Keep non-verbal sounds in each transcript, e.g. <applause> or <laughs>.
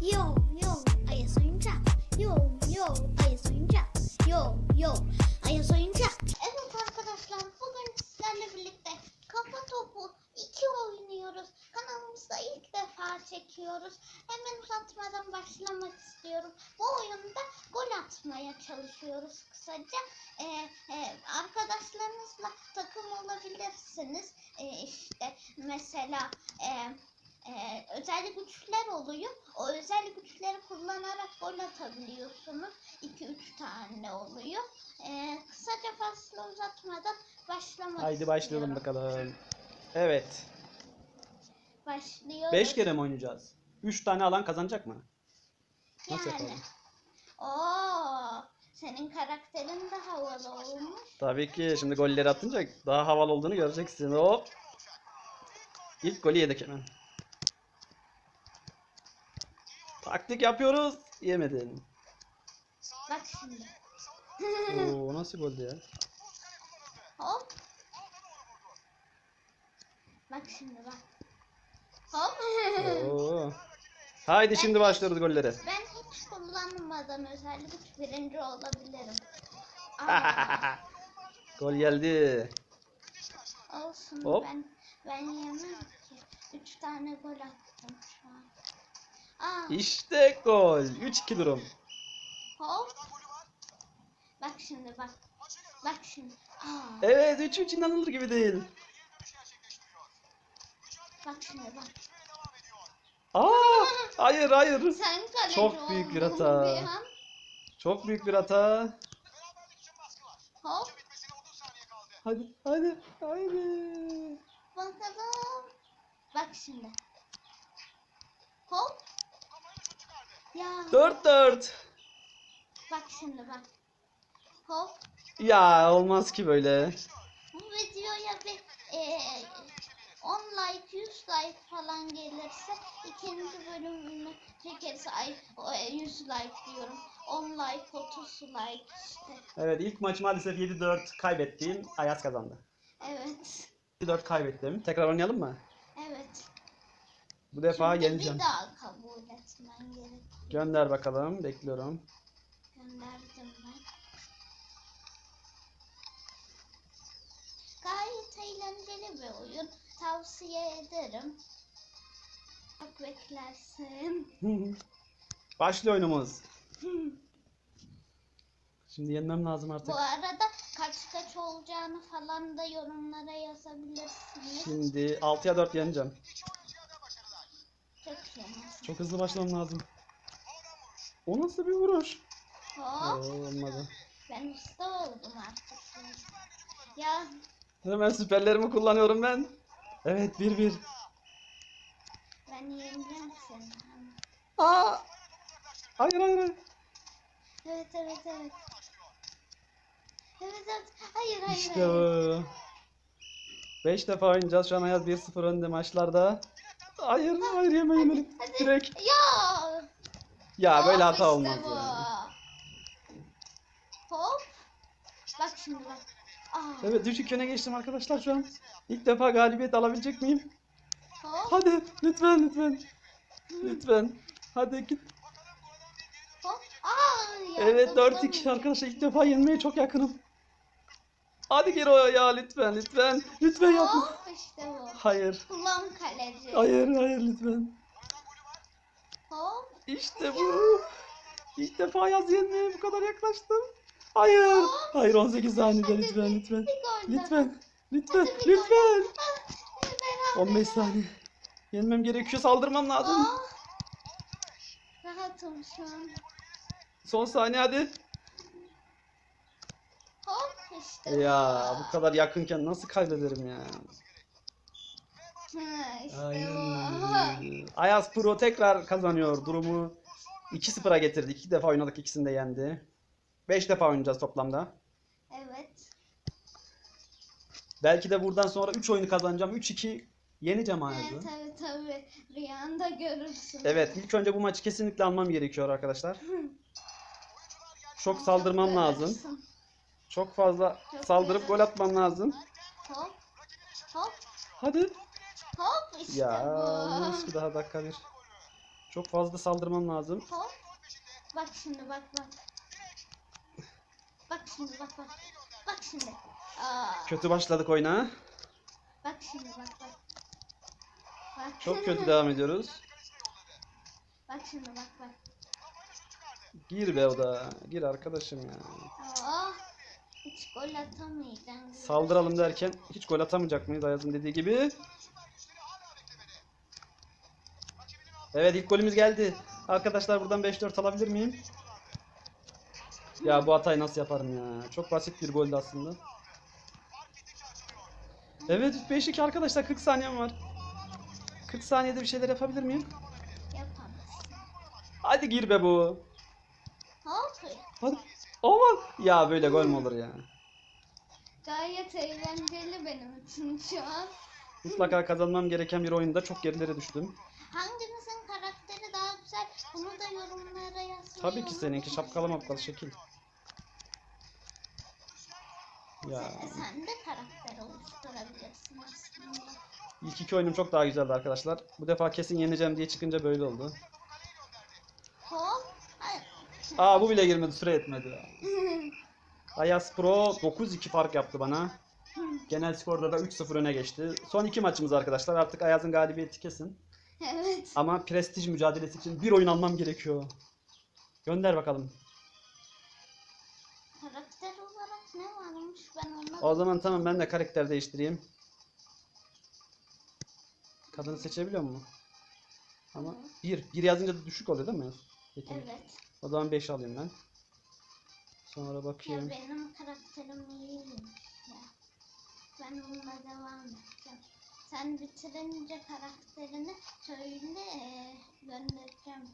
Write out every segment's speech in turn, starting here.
Yo yo Ayas oyuncak. Yo yo Ayas oyuncak. Yo yo Ayas oyuncak. Evet arkadaşlar bugün sizlerle birlikte kafa topu 2 oynuyoruz. Kanalımızda ilk defa çekiyoruz. Hemen uzatmadan başlamak istiyorum. Bu oyunda gol atmaya çalışıyoruz kısaca. Ee, e, arkadaşlarınızla takım olabilirsiniz. Ee, işte mesela e, e, özel güçler oluyor. O özel güçleri kullanarak gol atabiliyorsunuz. 2-3 tane oluyor. E, kısaca fazla uzatmadan başlamak Haydi başlayalım istiyorum. bakalım. Evet. Başlıyoruz. 5 kere mi oynayacağız? 3 tane alan kazanacak mı? Nasıl yani. yapalım? Oo, senin karakterin de havalı olmuş. Tabii ki şimdi golleri atınca daha havalı olduğunu göreceksin. Hop. İlk golü yedik hemen. Taktik yapıyoruz. Yemedin. Bak şimdi. Oo nasıl goldü ya? Hop. Bak şimdi bak. Hop. Oo. <laughs> Haydi şimdi başlıyoruz gollere. Ben hiç kullanmadan özel güç birinci olabilirim. <laughs> Aa, Gol geldi. olsun Hop. ben ben yemem ki. Üç tane gol attım şu an. Aa, İşte gol. 3-2 durum. hop. Bak şimdi bak. Bak şimdi. Aa, Evet 3-3 inanılır gibi değil. bak şimdi bak. Aa, hayır hayır. Sen Çok büyük bir hata. bir. Çok büyük bir hata. Hop. Hadi hadi haydi. Bakalım. Bak şimdi. Hop. Ya 4-4. bak şimdi bak. Hop. Ya olmaz ki böyle. Bu videoya bir e, 10 like 100 like falan gelirse ikinci bölümünü çekeriz. Ay o, e, 100 like diyorum. 10 like 30 like işte. Evet ilk maç maalesef 7-4 kaybettiğim Ayaz kazandı. Evet. 7-4 kaybettim. Tekrar oynayalım mı? Evet. Bu defa Şimdi yeneceğim. bir daha kabul etmen gerek. Gönder bakalım. Bekliyorum. Gönderdim ben. Gayet eğlenceli bir oyun. Tavsiye ederim. Çok beklersin. <laughs> Başlıyor oyunumuz. <laughs> Şimdi yenmem lazım artık. Bu arada kaç kaç olacağını falan da yorumlara yazabilirsiniz. Şimdi 6'ya 4 yeneceğim. Çok. Çok hızlı başlamam lazım. O nasıl bir vuruş? Oo, Hop. olmadı. Ben usta oldum artık. Ya Hemen süperlerimi kullanıyorum ben. Evet 1-1. ben yeneceğim seni. Aa! Hayır hayır hayır. Evet evet evet. Evet evet. Hayır hayır İşte bu. 5 defa oynayacağız. Şu an Ayaz 1-0 önde maçlarda. Hayır hayır yeme yemelik. Hadi. Direkt. Ya. Ya böyle hata işte olmaz bu. ya. Hop. Bak şimdi bak. Aa. Evet düşük yöne geçtim arkadaşlar şu an. İlk defa galibiyet alabilecek miyim? Hop Hadi lütfen lütfen. Lütfen. Hadi git. hop. Aa, ya, Evet 4-2 dokunamadım. arkadaşlar ilk defa yenmeye çok yakınım. Hadi geri o ya lütfen lütfen. Lütfen yapma. Hop işte bu. Hayır. Kullan kaleci. Hayır hayır lütfen. Hop. İşte bu. İlk defa yaz yenmeye bu kadar yaklaştım. Hayır. Hayır 18 saniyede lütfen lütfen. Lütfen. Lütfen. Lütfen. Ah, beraber. 15 saniye. Yenmem gerekiyor. Saldırmam lazım. Rahatım şu an. Son saniye hadi. Hop işte. Ya bu kadar yakınken nasıl kaybederim ya? Aynen. Ayaz Pro tekrar kazanıyor. Durumu 2-0'a getirdi. İki defa oynadık. ikisini de yendi. 5 defa oynayacağız toplamda. Evet. Belki de buradan sonra 3 oyunu kazanacağım. 3-2 yeneceğim Evet Ayaz'ı. tabii tabii. Rüyanda görürsün. Evet ilk önce bu maçı kesinlikle almam gerekiyor arkadaşlar. Çok saldırmam lazım. Çok fazla Çok saldırıp gol güzel. atmam lazım. Hop. Hop. Hadi. Hop işte Ya bu. ki daha dakika bir. Çok fazla saldırmam lazım. Hop. Bak şimdi bak bak. Bak şimdi bak bak. Bak şimdi. Aa, Kötü başladık oyuna. bak şimdi bak bak. Bak. Çok kötü devam ediyoruz. Bak şimdi bak bak. Gir be o da. Gir arkadaşım ya. Aa, hiç gol atamayacağım. Saldıralım derken hiç gol atamayacak mıyız Ayaz'ın dediği gibi. Evet ilk golümüz geldi. Arkadaşlar buradan 5-4 alabilir miyim? Ya bu hatayı nasıl yaparım ya? Çok basit bir goldü aslında. Evet 5-2 arkadaşlar 40 saniyem var. 40 saniyede bir şeyler yapabilir miyim? Yapamazsın. Hadi gir be bu. Hop. Hadi. Aman. Ya böyle gol mü olur ya? Gayet eğlenceli benim için şu an. Mutlaka kazanmam gereken bir oyunda çok gerilere düştüm. Hanginizin karakteri daha güzel? Bunu da yorumlara yazmayı Tabii ki seninki şapkalı mapkalı şekil. Ya Sen, sen de karakter oluşturabilirsin aslında. ilk iki oyunum çok daha güzeldi arkadaşlar. Bu defa kesin yeneceğim diye çıkınca böyle oldu. Hop. Aa bu bile girmedi süre etmedi. ya. <laughs> Ayas Pro 9-2 fark yaptı bana. Genel skorda da 3-0 öne geçti. Son iki maçımız arkadaşlar. Artık Ayaz'ın galibiyeti kesin. Evet. Ama prestij mücadelesi için bir oyun almam gerekiyor. Gönder bakalım. Karakter olarak ne varmış ben ona O zaman tamam ben de karakter değiştireyim. Kadını seçebiliyor mu? Ama bir, bir yazınca da düşük oluyor değil mi? Yetenek. Evet. O zaman 5 alayım ben. Sonra Ya bakayım. benim karakterim iyiymiş ya. Ben onunla devam edeceğim. Sen bitirince karakterini söyle e, göndereceğim.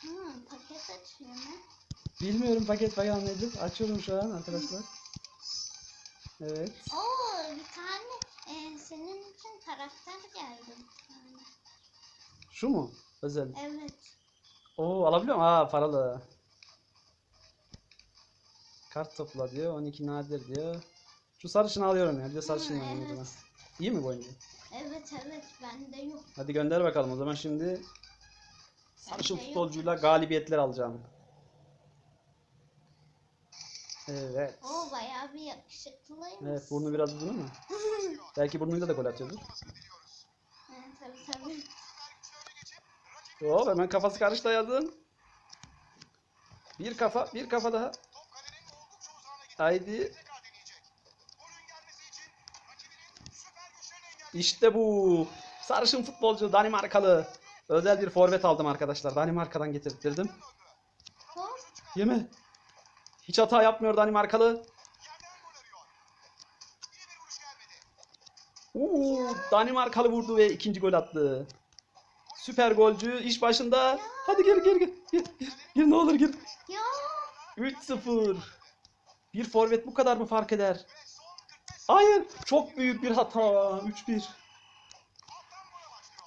Hmm, paket açıyor ne? Bilmiyorum paket bayağı nedir. Açıyorum şu an arkadaşlar. Evet. Oo bir tane e, senin için karakter geldi. Şu mu? Özel. Evet. Oo alabiliyor muyum? Aa paralı. Kart topla diyor. 12 nadir diyor. Şu sarışını alıyorum ya. Bir de sarışın Hı, alayım o zaman. İyi mi bu oyuncu? Evet evet bende yok. Hadi gönder bakalım o zaman şimdi sarışın Bende yok. futbolcuyla galibiyetler alacağım. Evet. Oo bayağı bir yakışıklıymış. Evet burnu biraz uzun ama. <laughs> Belki burnuyla da gol atıyordur. Evet, tabii tabii. Hop hemen kafası karıştı yazın. Bir kafa, bir kafa daha. Haydi. İşte bu. Sarışın futbolcu Danimarkalı. Özel bir forvet aldım arkadaşlar. Danimarka'dan getirttirdim. Yeme. Hiç hata yapmıyor Danimarkalı. Oo, Danimarkalı vurdu ve ikinci gol attı. Süper golcü iş başında. Hadi gir gir gir. Gir, gir, gir ne olur gir. Ya. 3-0. Bir forvet bu kadar mı fark eder? Hayır. Çok büyük bir hata. 3-1.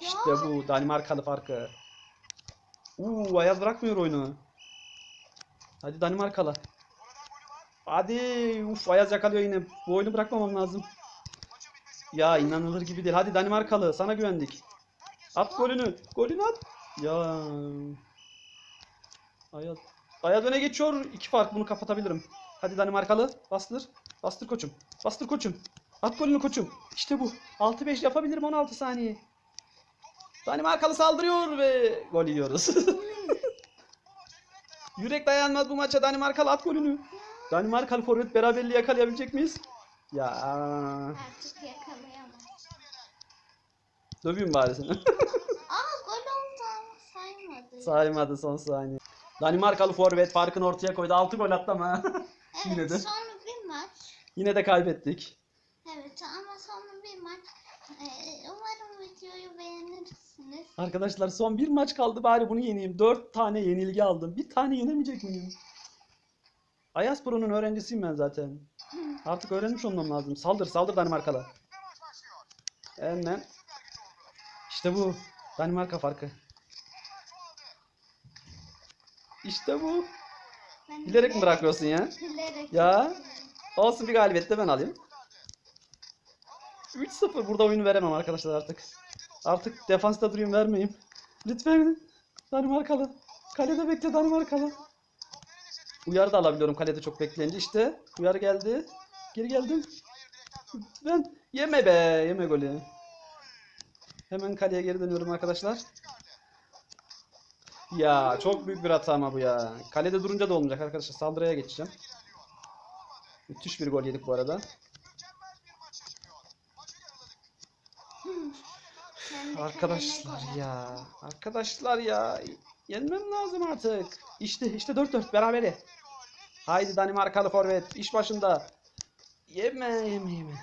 İşte bu Danimarkalı farkı. Uuu Ayaz bırakmıyor oyunu. Hadi Danimarkalı. Hadi. Uf Ayaz yakalıyor yine. Bu oyunu bırakmamam lazım. Ya inanılır gibi değil. Hadi Danimarkalı sana güvendik. At golünü. Golünü at. Ya. Ayaz. Ayaz öne geçiyor. İki fark bunu kapatabilirim. Hadi Danimarkalı. Bastır. Bastır koçum. Bastır koçum. At golünü koçum. İşte bu. 6-5 yapabilirim 16 saniye. Danimarkalı saldırıyor ve gol yiyoruz. <laughs> Yürek dayanmaz bu maça Danimarkalı at golünü. Danimarkalı forvet beraberliği yakalayabilecek miyiz? Ya Artık yakalayamam. döveyim bari seni. <laughs> Aa gol oldu saymadı. Saymadı son saniye. Danimarkalı forvet farkını ortaya koydu. 6 gol attı ama evet <laughs> yine de. maç. Yine de kaybettik. Evet ama sonra bir maç. Ee, umarım videoyu beğenirsiniz. Arkadaşlar son bir maç kaldı bari bunu yeneyim. 4 tane yenilgi aldım. Bir tane yenemeyecek miyim? Ayas Pro'nun öğrencisiyim ben zaten. Artık öğrenmiş olmam lazım. Saldır saldır Danimarkalı. Hemen. İşte bu. Danimarka farkı. İşte bu. Ben Bilerek mi bırakıyorsun ya? Bilerek. Ya. Olsun bir galibiyet de ben alayım. 3-0 burada oyunu veremem arkadaşlar artık. Artık defansta durayım vermeyeyim. Lütfen. Danimarkalı. Kalede bekle Danimarkalı. Uyarı da alabiliyorum kalede çok bekleyince. İşte uyarı geldi. Geri geldim. Lütfen. Yeme be. Yeme golü. Hemen kaleye geri dönüyorum arkadaşlar. Ya çok büyük bir hata ama bu ya. Kalede durunca da olmayacak arkadaşlar. Saldırıya geçeceğim. Müthiş bir gol yedik bu arada. Arkadaşlar ya. Arkadaşlar ya. Yenmem lazım artık. İşte işte 4-4 berabere. Haydi Danimarkalı forvet iş başında. Yeme yeme yeme.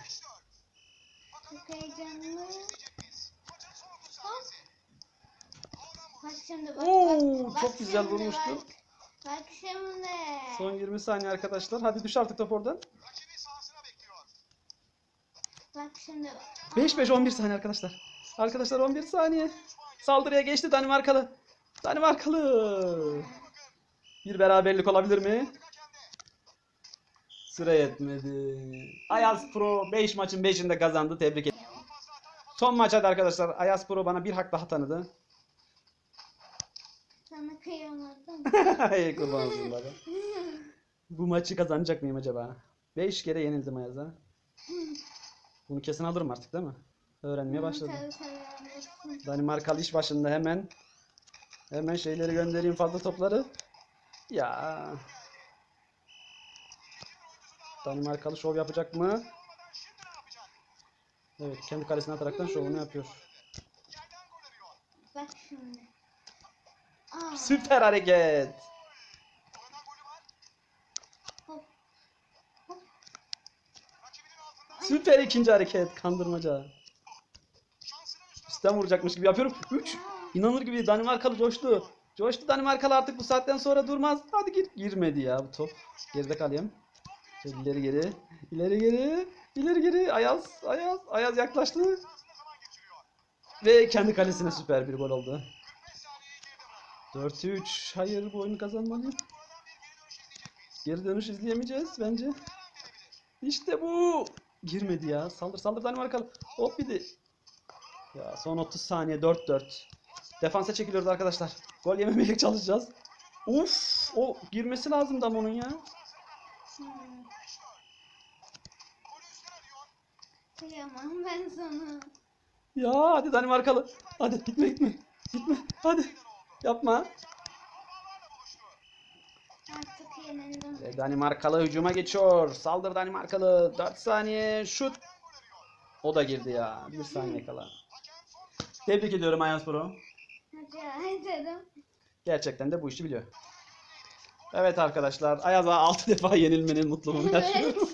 Çok heyecanlı. Hop. Bak şimdi bak Oo, bak. bak çok güzel vurmuştu. Bak, bak şimdi. Son 20 saniye arkadaşlar. Hadi düş artık top oradan. Bak şimdi. 5-5 11 saniye arkadaşlar. Arkadaşlar 11 saniye. Saldırıya geçti Danimarkalı. Danimarkalı. Bir beraberlik olabilir mi? Süre yetmedi. Ayaz Pro 5 maçın 5'inde kazandı. Tebrik ederim. Son maç hadi arkadaşlar. Ayaz Pro bana bir hak daha tanıdı. Sana kıyamadım. <laughs> Kurban olsun bana. Bu maçı kazanacak mıyım acaba? 5 kere yenildim Ayaz'a. Bunu kesin alırım artık değil mi? Öğrenmeye başladım. Tabii tabii. Danimarkalı iş başında hemen hemen şeyleri göndereyim fazla topları. Ya. Danimarkalı şov yapacak mı? Evet kendi kalesine ataraktan şovunu yapıyor. Bak şimdi. Süper hareket. Süper ikinci hareket. Kandırmaca. Üstten vuracakmış gibi yapıyorum. 3. İnanır gibi Danimarkalı coştu. Coştu Danimarkalı artık bu saatten sonra durmaz. Hadi gir. Girmedi ya bu top. Geride kalayım. Şöyle ileri geri. İleri geri. İleri geri. Ayaz. Ayaz. Ayaz yaklaştı. Ve kendi kalesine süper bir gol oldu. 4-3. Hayır bu oyunu kazanmalıyım. Geri dönüş izleyemeyeceğiz bence. İşte bu. Girmedi ya. Saldır saldır Danimarkalı. Hop bir de. Ya son 30 saniye 4-4. Defansa çekiliyoruz arkadaşlar. Gol yememeye çalışacağız. Uf, o girmesi lazımdı ama onun ya. Kıyamam ben sana. Ya hadi Danimarkalı. Hadi gitme gitme. Gitme. Hadi. Yapma. Ve Danimarkalı hücuma geçiyor. Saldır Danimarkalı. 4 saniye şut. O da girdi ya. 1 saniye kala. Tebrik ediyorum Ayaz Pro. Gerçekten de bu işi biliyor. Evet arkadaşlar. Ayaz'a 6 <laughs> defa yenilmenin mutluluğunu yaşıyorum. <laughs>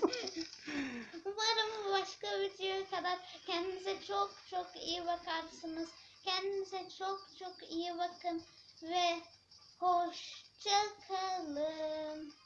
Umarım başka videoya kadar kendinize çok çok iyi bakarsınız. Kendinize çok çok iyi bakın ve hoşça kalın.